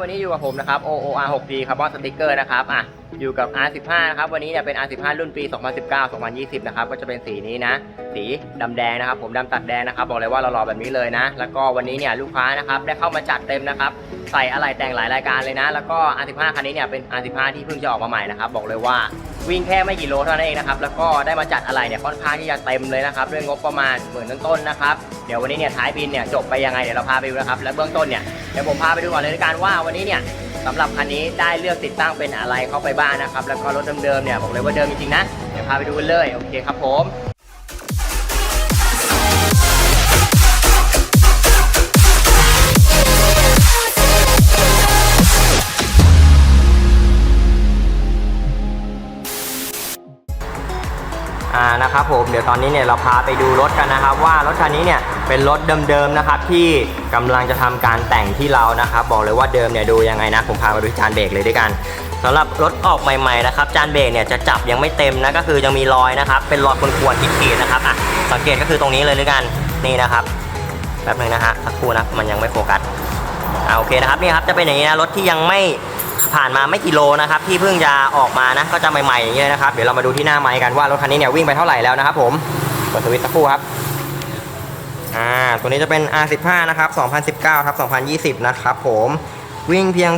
วันนี้อยู่กับผมนะครับ OOR 6D คาร์บอนสติกเกอร์นะครับอะอยู่กับ R15 นะครับวันนี้เนี่ยเป็น R15 รุ่นปี 2019-2020 นะครับก็จะเป็นสีนี้นะ สีดำแดงนะครับ ผมดำตัดแดงนะครับ บอกเลยว่าเรารอแบบนี้เลยนะ แล้วก็วันนี้เนี่ยลูกค้านะครับได้เข้ามาจัดเต็มนะครับ ใส่อะไรแต่งหลายรายการเลยนะ แล้วก็ R15 คันนี้เนี่ยเป็น R15 ที่เพิ่งจะออกมาใหม่นะครับบอกเลยว่า วิ่งแค่ไม่กี่โลเท่านั้นเองนะครับ แล้วก็ได้มาจัดอะไรเนี่ยค่อนข้างที่จะเต็มเลยนะครับด้วยงบประมาณหมื่นต้นๆนะครับ เดี๋ยววันนี้เนี่ยท้ายบินเนี่ยจบไปยังไงเดี๋ยวเราพาไปดูนะครับ และเบื้องต้นเนี่ยเดี๋ยวผมพาไปดูก่อนเลยในกันว่าวันนี้เนี่ยสำหรับคันนี้ได้เลือกติดตั้งเป็นอะไรเข้าไปบ้างนะครับ แล้วก็รถเดิมๆเนี่ยบอกเลยว่าเดิมจริงๆนะ เดี๋ยวพาไปดูกันเลย โอเคครับผม อ่านะครับผมเดี๋ยวตอนนี้เนี่ยเราพาไปดูรถกันนะครับว่ารถคันนี้เนี่ยเป็นรถเดิมๆนะครับที่กำลังจะทำการแต่งที่เรานะครับบอกเลยว่าเดิมเนี่ยดูยังไงนะผมพามาดูจานเบรกเลยด้วยกันสำหรับรถออกใหม่ๆนะครับจานเบรกเนี่ยจะจับยังไม่เต็มนะก็คือยังมีรอยนะครับเป็นรอยควรๆขีดๆนะครับอะสังเกตก็คือตรงนี้เลยด้วยกันนี่นะครับแป๊บหนึงนะฮะสักครู่นะมันยังไม่โฟกัสอ่าโอเคนะครับนี่ครับจะเป็นอย่างนี้นะรถที่ยังไม่ ผ่านมาไม่กี่โลนะครับที่เพิ่งจะออกมานะก็จะใหม่ๆอย่างเงี้ยนะครับเดี๋ยวเรามาดูที่หน้าไม้กันว่ารถคันนี้เนี่ยวิ่งไปเท่าไหร่แล้วนะครับผมเปิดสวิตช์สักครู่ครับอ่าตัวนี้จะเป็น R15 นะครับ2019ทับ2020 นะครับผมวิ่งเพียง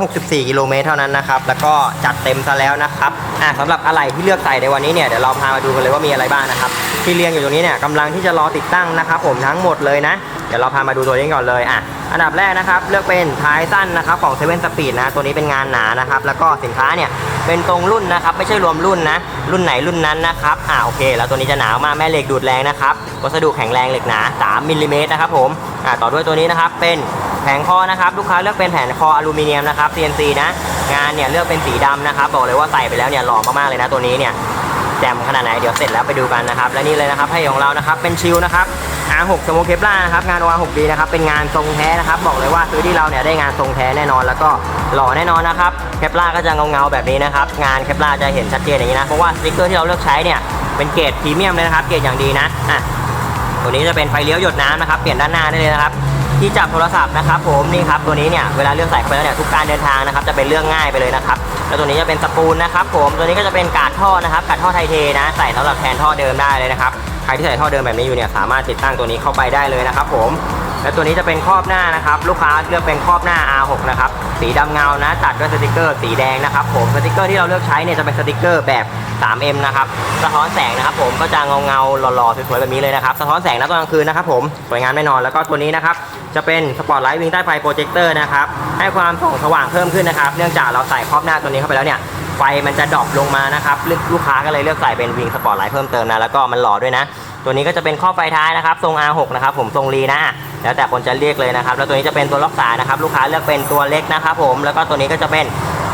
264 กิโลเมตรเท่านั้นนะครับ แล้วก็จัดเต็มซะแล้วนะครับอ่าสำหรับอะไรที่เลือกใส่ในวันนี้เนี่ย เดี๋ยวเราพามาดูกันเลยว่ามีอะไรบ้างนะครับ ที่เรียงอยู่ตรงนี้เนี่ยกำลังที่จะรอติดตั้งนะครับ ผมทั้งหมดเลยนะ เดี๋ยวเราพามาดูตัวนี้ก่อนเลย อะ อันดับแรกนะครับ เลือกเป็นท้ายสั้นนะครับของ7 Speed นะตัวนี้เป็นงานหนานะครับ แล้วก็สินค้าเนี่ยเป็นตรงรุ่นนะครับ ไม่ใช่รวมรุ่นนะ รุ่นไหนรุ่นนั้นนะครับอ่าโอเค แล้วตัวนี้จะหนามากแม่เหล็กดูดแรงนะครับวัสดุแข็งแรงเหล็กหนา 3มิลลิเมตรนะครับผมอ่าต่อด้วยตัวนี้นะครับเป็นแผงคอนะครับลูกค้าเลือกเป็นแผงคออลูมิเนียมนะครับ CNC นะงานเนี่ยเลือกเป็นสีดำนะครับบอกเลยว่าใส่ไปแล้วเนี่ยหล่อมากๆเลยนะตัวนี้เนี่ยแจ่มขนาดไหนเดี๋ยวเสร็จแล้วไปดูกันนะครับ และนี่เลยนะครับให้ของเรานะครับเป็นชิลนะครับ R6 สโมเคปล่านะครับงาน R6D นะครับเป็นงานทรงแท้นะครับ บอกเลยว่าซื้อที่เราเนี่ยได้งานทรงแท้แน่นอน แล้วก็หล่อแน่นอนนะครับเคปล่าก็จะเงาๆแบบนี้นะครับงานเคปล่าจะเห็นชัดเจนอย่างนี้นะเพราะว่าสติ๊กเกอร์ที่เราเลือกใช้เนี่ยเป็นเกรดพรีเมียมเลยนะครับเกรดอย่างดีนะอะตัวนี้จะเป็นไฟเลี้ยวหยดน้ำนะครับเปลี่ยนด้านหน้าได้เลยนะครับที่จับโทรศัพท์นะครับผมนี่ครับตัวนี้เนี่ยเวลาเลือกใส่เข้าไปแล้วเนี่ยทุกการเดินทางนะครับจะเป็นเรื่องง่ายไปเลยนะครับแล้วตัวนี้จะเป็นสปูลนะครับผมตัวนี้ก็จะเป็นกาดท่อนะครับกาดท่อไทเทนะ ใส่สำหรับแทนท่อเดิมได้เลยนะครับ ใครที่ใส่ท่อเดิมแบบนี้อยู่เนี่ยสามารถติดตั้งตัวนี้เข้าไปได้เลยนะครับผมและตัวนี้จะเป็นครอบหน้านะครับ ลูกค้าเลือกเป็นครอบหน้า R6 นะครับสีดำเงานะตัดด้วยสติกเกอร์สีแดงนะครับผมสติกเกอร์ที่เราเลือกใช้เนี่ยจะเป็นสติกเกอร์แบบ 3M นะครับสะท้อนแสงนะครับผมก็จะเงาเงาหล่อๆสวยๆแบบนี้เลยนะครับสะท้อนแสงนะตอนกลางคืนนะครับผมสวยงามแน่นอนแล้วก็ตัวนี้นะครับจะเป็นสปอตไลท์วิ่งใต้ไฟโปรเจคเตอร์นะครับให้ความส่องสว่างเพิ่มขึ้นนะครับเนื่องจากเราใส่ครอบหน้าตัวนี้เข้าไปแล้วเนี่ย ฟมันจะดรอปลงมานะครับลูกค้าก็เลยเลือกใส่เป็นวิงสปอร์ตไลท์เพิ่มเติมนะแล้วก็มันหล่อด้วยนะ ตัวนี้ก็จะเป็นข้อไฟท้ายนะครับทรง R6 นะครับผมทรงรีนะแล้วแต่คนจะเรียกเลยนะครับแล้วตัวนี้จะเป็นตัวล็อกสายนะครับลูกค้าเลือกเป็นตัวเล็กนะครับผมแล้วก็ตัวนี้ก็จะเป็น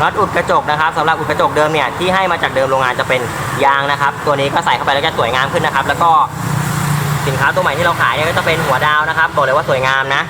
น็อตอุดกระจกนะครับสำหรับอุดกระจกเดิมเนี่ยที่ให้มาจากเดิมโรงงานจะเป็นยางนะครับ ตัวนี้ก็ใส่เข้าไปแล้วจะสวยงามขึ้นนะครับ แล้วก็สินค้าตัวใหม่ที่เราขายเนี่ยก็จะเป็นหัวดาวนะครับบอกเลยว่าสวยงามนะ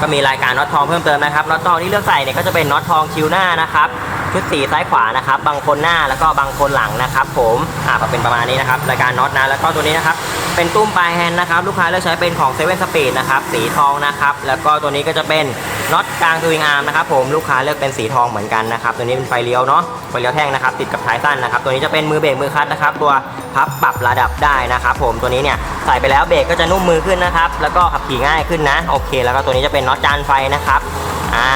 ก็มีรายการน็อตทองเพิ่มเติมนะครับน็อตทองที่เลือกใส่เนี่ยก็จะเป็นน็อตทองคิวหน้านะครับ ชุดสีซ้ายขวานะครับ บางคนหน้าแล้วก็บางคนหลังนะครับ ผมอ่าก็เป็นประมาณนี้นะครับรายการน็อตนะแล้วก็ตัวนี้นะครับเป็นตุ้มปลายแฮนด์นะครับลูกค้าเลือกใช้เป็นของเซเว่นสปีดนะครับสีทองนะครับแล้วก็ตัวนี้ก็จะเป็นน็อตกลางสวิงอาร์มนะครับผมลูกค้าเลือกเป็นสีทองเหมือนกันนะครับตัวนี้เป็นไฟเลี้ยวเนาะไฟเลี้ยวแท่งนะครับติดกับท้ายสั้นนะครับตัวนี้จะเป็นมือเบรกมือคัตนะครับตัวพับปรับระดับได้นะครับผมตัวนี้เนี่ยใส่ไปแล้วเบรกก็จะนุ่มมือขึ้นนะครับแล้วก็ขับขี่ง่ายขึ้นนะโอเค แล้วก็ตัวนี้จะเป็นน็อตจานไฟนะครับอ่า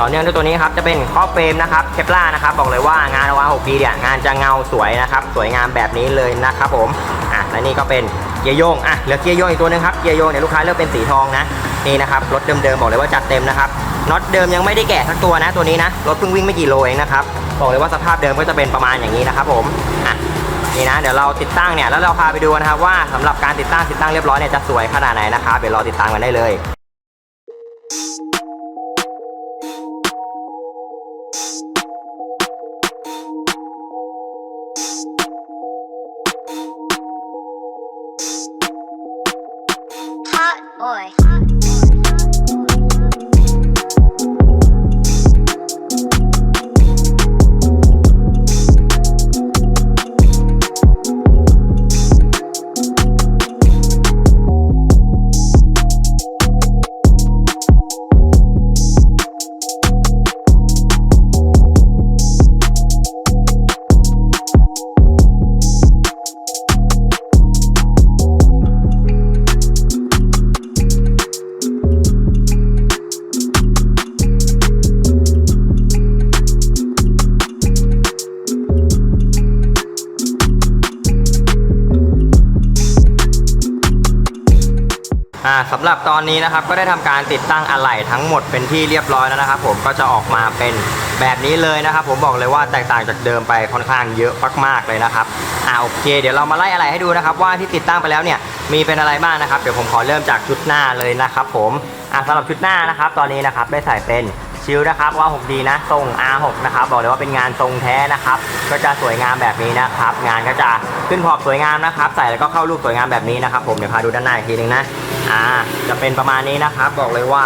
ต่อเนื่องด้วยตัวนี้ครับจะเป็นข้อเฟรมนะครับเคปล่านะครับบอกเลยว่างานอวา 6 d เนี่ยงานจะเงาสวยนะครับสวยงามแบบนี้เลยนะครับผมอะและนี่ก็เป็นเกียร์โยงอะเหลือเกียร์โยงอีกตัวหนึงครับเกียร์โยงเนี่ยลูกค้าเลือกเป็นสีทองนะนี่นะครับรถเดิมๆบอกเลยว่าจัดเต็มนะครับน็อตเดิมยังไม่ได้แกะทั้งตัวนะตัวนี้นะรถเพิ่งวิ่งไม่กี่โลเองนะครับบอกเลยว่าสภาพเดิมก็จะเป็นประมาณอย่างนี้นะครับผมอะนี่นะเดี๋ยวเราติดตั้งเนี่ยแล้วเราพาไปดูนะครับว่าสำหรับการติดตั้งติดตั้งเรียบร้อยเนี่ยจะสวยขนาดไหนนะครับเดี๋ยวรอติดตามกันได้เลย สำหรับตอนนี้นะครับก็ได้ทำการติดตั้งอะไหล่ทั้งหมดเป็นที่เรียบร้อยแล้วนะครับ ผมก็จะออกมาเป็นแบบนี้เลยนะครับ ผมบอกเลยว่าแตกต่างจากเดิมไปค่อนข้างเยอะมากๆเลยนะครับอ่าโอเค เดี๋ยวเรามาไล่อะไหล่ให้ดูนะครับ ว่าที่ติดตั้งไปแล้วเนี่ยมีเป็นอะไรบ้างนะครับเดี๋ยวผมขอเริ่มจากชุดหน้าเลยนะครับ ผมอ่าสำหรับชุดหน้านะครับ ตอนนี้นะครับได้ใส่เป็น ชิลนะครับว่า 6D นะทรง R6 นะครับบอกเลยว่าเป็นงานทรงแท้นะครับก็จะสวยงามแบบนี้นะครับงานก็จะขึ้นขอบสวยงามนะครับใส่แล้วก็เข้ารูปสวยงามแบบนี้นะครับผมเดี๋ยวพาดูด้านหน้าอีกทีหนึงนะอ่าจะเป็นประมาณนี้นะครับบอกเลยว่า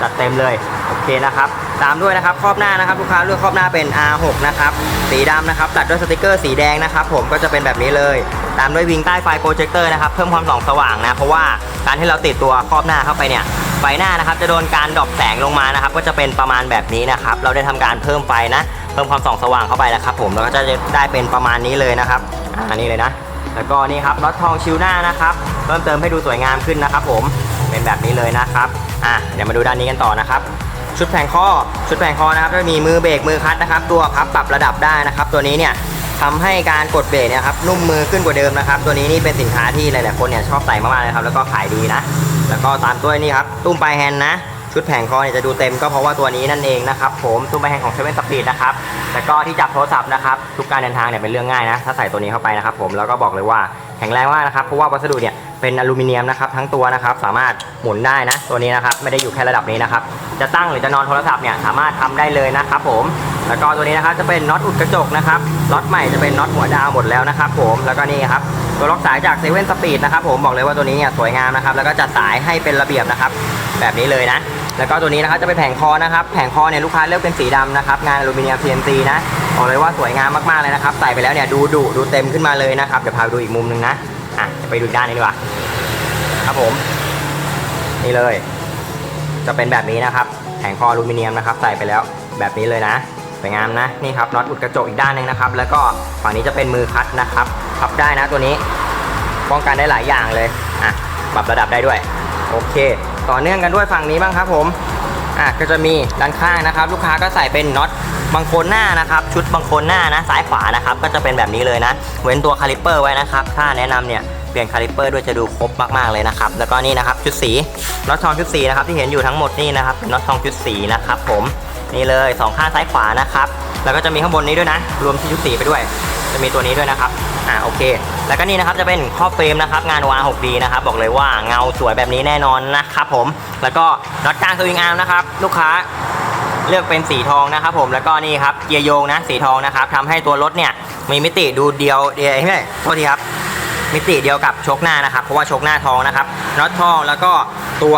จัดเต็มเลยโอเคนะครับตามด้วยนะครับครอบหน้านะครับลูกค้าเลือกครอบหน้าเป็น R6 นะครับสีดำนะครับตัดด้วยสติกเกอร์สีแดงนะครับผมก็จะเป็นแบบนี้เลย ตามด้วยวิงใต้ไฟโปรเจคเตอร์นะครับเพิ่มความส่องสว่างนะเพราะว่าการที่เราติดตัวครอบหน้าเข้าไปเนี่ย ไฟหน้านะครับ จะโดนการดรอปแสงลงมานะครับ ก็จะเป็นประมาณแบบนี้นะครับ เราได้ทำการเพิ่มไฟนะ เพิ่มความส่องสว่างเข้าไปนะครับ ผมแล้วก็จะได้เป็นประมาณนี้เลยนะครับอ่านี่เลยนะ แล้วก็นี่ครับน็อตทองชิวหน้านะครับเพิ่มเติมให้ดูสวยงามขึ้นนะครับ ผมเป็นแบบนี้เลยนะครับอะเดี๋ยวมาดูด้านนี้กันต่อนะครับชุดแผงข้อชุดแผงข้อนะครับจะมีมือเบรกมือคัตนะครับ ตัวพับปรับระดับได้นะครับ ตัวนี้เนี่ยทำให้การกดเบรกเนี่ยครับนุ่มมือขึ้นกว่าเดิมนะครับ ตัวนี้นี่เป็นสินค้าที่หลาย ๆ คนเนี่ยชอบใส่มากๆเลยครับแล้วก็ขายดีนะ แล้วก็ตามด้วยนี่ครับตุ้มปลายแฮนด์นะ ชุดแผงคอเนี่ยจะดูเต็มก็เพราะว่าตัวนี้นั่นเองนะครับผมตุ้มปลายแฮนด์ของเซเว่นสปีดนะครับแล้วก็ที่จับโทรศัพท์นะครับทุกการเดินทางเนี่ยเป็นเรื่องง่ายนะถ้าใส่ตัวนี้เข้าไปนะครับผมแล้วก็บอกเลยว่าแข็งแรงมากนะครับเพราะว่าวัสดุเนี่ย เป็นอลูมิเนียมนะครับทั้งตัวนะครับสามารถหมุนได้นะตัวนี้นะครับไม่ได้อยู่แค่ระดับนี้นะครับจะตั้งหรือจะนอนโทรศัพท์เนี่ยสามารถทำได้เลยนะครับผมแล้วก็ตัวนี้นะครับจะเป็นน็อตอุดกระจกนะครับน็อตใหม่จะเป็นน็อตหัวดาวหมดแล้วนะครับผมแล้วก็นี่ครับตัวล็อกสายจากเซเว่นสปีดนะครับผมบอกเลยว่าตัวนี้เนี่ยสวยงามนะครับแล้วก็จัดสายให้เป็นระเบียบนะครับแบบนี้เลยนะแล้วก็ตัวนี้นะครับจะเป็นแผงคอนะครับแผงคอเนี่ยลูกค้าเลือกเป็นสีดำนะครับงานอลูมิเนียม CNC นะบอกเลยว่าสวยงามมากๆเลยนะครับใส่ไปแล้วเนี่ยดูดุดูเต็มขึ้นมาเลยนะครับเดี๋ยวพาดูอีกมุมหนึงนะ อะไปดูด้านนี้ดีกว่าครับผม นี่เลย จะเป็นแบบนี้นะครับแผงคออลูมิเนียมนะครับ ใส่ไปแล้วแบบนี้เลยนะสวยงามนะนี่ครับน็อตอุดกระจกอีกด้านหนึงนะครับ แล้วก็ฝั่งนี้จะเป็นมือคัดนะครับพับได้นะตัวนี้ป้องกันได้หลายอย่างเลยอะปรับระดับได้ด้วย โอเค ต่อเนื่องกันด้วยฝั่งนี้บ้างครับผมอะก็จะมีด้านข้างนะครับ ลูกค้าก็ใส่เป็นน็อต บางคนหน้านะครับ ชุดบางคนหน้านะซ้ายขวานะครับ ก็จะเป็นแบบนี้เลยนะ เว้นตัวคาลิปเปอร์ไว้นะครับ ถ้าแนะนำเนี่ยเปลี่ยนคาลิปเปอร์ด้วยจะดูครบมากๆเลยนะครับ แล้วก็นี่นะครับชุดสีน็อตทองชุดสีนะครับที่เห็นอยู่ทั้งหมดนี่นะครับเป็นน็อตทองชุดสีนะครับผมนี่เลยสองข้างซ้ายขวานะครับแล้วก็จะมีข้างบนนี้ด้วยนะ รวมที่ชุดสีไปด้วย จะมีตัวนี้ด้วยนะครับอ่าโอเค แล้วก็นี่นะครับจะเป็นครอบเฟรมนะครับงานวา 6D นะครับบอกเลยว่าเงาสวยแบบนี้แน่นอนนะครับผมแล้วก็น็อตกลางสวิงอาร์มนะครับลูกค้า เลือกเป็นสีทองนะครับผมแล้วก็นี่ครับเกียร์โยงนะสีทองนะครับทำให้ตัวรถเนี่ยมีมิติดูเดียวเดียวไม่โทษทีครับมิติเดียวกับชคหน้านะครับ เพราะว่าชคหน้าทองนะครับน็อตทองแล้วก็ตัว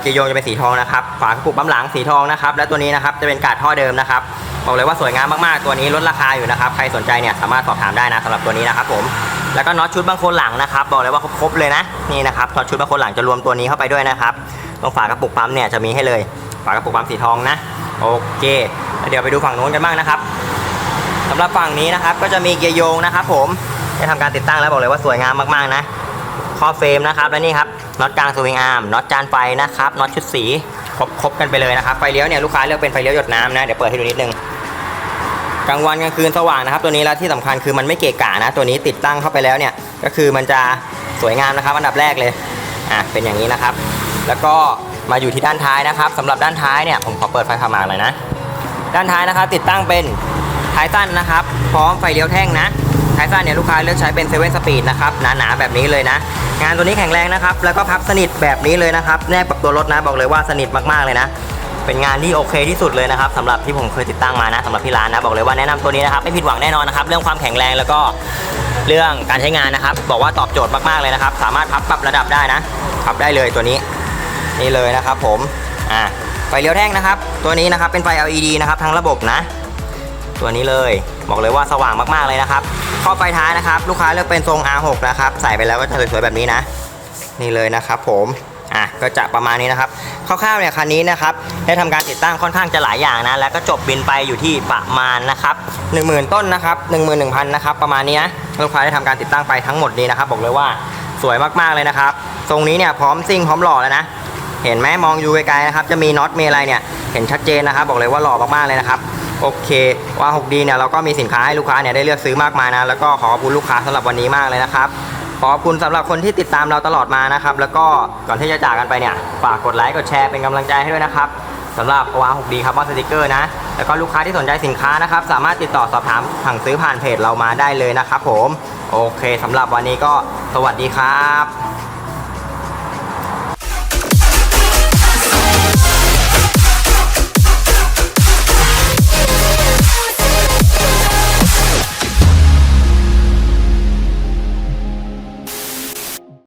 เกียร์โยงจะเป็นสีทองนะครับฝากระปุกปั๊มหลังสีทองนะครับและตัวนี้นะครับจะเป็นกาดท่อเดิมนะครับบอกเลยว่าสวยงามมากๆตัวนี้ลดราคาอยู่นะครับใครสนใจเนี่ยสามารถสอบถามได้นะสำหรับตัวนี้นะครับผมแล้วก็น็อตชุดบางคนหลังนะครับบอกเลยว่าครบๆเลยนะนี่นะครับน็อตชุดบางคนหลังจะรวมตัวนี้เข้าไปด้วยนะครับตรงฝากระปุกปั๊มเนี่ยจะมีให้เลย ฝากระปุกปั๊มสีทองนะ โอเค เดี๋ยวไปดูฝั่งโน้นกันบ้างนะครับสำหรับฝั่งนี้นะครับก็จะมีเกียร์โยงนะครับ ผมได้ทำการติดตั้งแล้วบอกเลยว่าสวยงามมากๆนะข้อเฟรมนะครับและนี่ครับน็อตกลางสวิงอาร์มน็อตจานไฟนะครับน็อตชุดสีครบครบกันไปเลยนะครับไฟเลี้ยวเนี่ยลูกค้าเลือกเป็นไฟเลี้ยวหยดน้ำนะเดี๋ยวเปิดให้ดูนิดนึงกลางวันกลางคืนสว่างนะครับ ตัวนี้แล้วที่สำคัญคือมันไม่เกะกะนะ ตัวนี้ติดตั้งเข้าไปแล้วเนี่ยก็คือมันจะสวยงามนะครับ อันดับแรกเลยอะเป็นอย่างนี้นะครับ แล้วก็ มาอยู่ที่ด้านท้ายนะครับสำหรับด้านท้ายเนี่ยผมขอเปิดไฟพามาเลยนะ ด้านท้ายนะครับติดตั้งเป็นท้ายสั้นนะครับ พร้อมไฟเลี้ยวแท่งนะท้ายสั้นเนี่ยลูกค้าเลือกใช้เป็นเซเว่นสปีดนะครับหนาๆแบบนี้เลยนะ งานตัวนี้แข็งแรงนะครับ แล้วก็พับสนิทแบบนี้เลยนะครับแนบกับตัวรถนะบอกเลยว่าสนิทมากๆเลยนะ เป็นงานที่โอเคที่สุดเลยนะครับสำหรับที่ผมเคยติดตั้งมานะสำหรับที่ร้านนะบอกเลยว่าแนะนำตัวนี้นะครับไม่ผิดหวังแน่นอนนะครับ เรื่องความแข็งแรงแล้วก็เรื่องการใช้งานนะครับ บอกว่าตอบโจทย์มากๆเลยนะครับ สามารถพับปรับระดับได้นะพับได้เลยตัวนี้ นี่เลยนะครับผมอ่าไฟเลี้ยวแท่งนะครับ ตัวนี้นะครับเป็นไฟ LED นะครับทั้งระบบนะ ตัวนี้เลยบอกเลยว่าสว่างมากๆเลยนะครับข้อไฟท้ายนะครับ ลูกค้าเลือกเป็นทรง R6 นะครับใส่ไปแล้วก็จะสวยๆแบบนี้นะ นี่เลยนะครับผมอะก็จะประมาณนี้นะครับคร่าวๆเนี่ยคันนี้นะครับได้ทำการติดตั้งค่อนข้างจะหลายอย่างนะ แล้วก็จบบินไปอยู่ที่ประมาณนะครับ10,000 ต้นนะครับ11,000นะครับประมาณนี้นะลูกค้าได้ทำการติดตั้งไปทั้งหมดนี้นะครับ บอกเลยว่าสวยมากๆเลยนะครับ ทรงนี้เนี่ยพร้อมซิ่งพร้อมหล่อแล้วนะ เห็นไหมมองอยู่ไกลๆนะครับ จะมีน็อตมีอะไรเนี่ย เห็นชัดเจนนะครับ บอกเลยว่าหล่อมากๆเลยนะครับ โอเค ว่า 6D เนี่ยเราก็มีสินค้าให้ลูกค้าเนี่ยได้เลือกซื้อมากมายนะ แล้วก็ขอขอบคุณลูกค้าสำหรับวันนี้มากเลยนะครับขอบคุณสำหรับคนที่ติดตามเราตลอดมานะครับ แล้วก็ก่อนที่จะจากกันไปเนี่ย ฝากกดไลค์ กดแชร์เป็นกำลังใจให้ด้วยนะครับสำหรับวา6ดีครับว่าสติกเกอร์นะ แล้วก็ลูกค้าที่สนใจสินค้านะครับ สามารถติดต่อสอบถามสั่งซื้อผ่านเพจเรามาได้เลยนะครับผม โอเคสำหรับวันนี้ก็สวัสดีครับ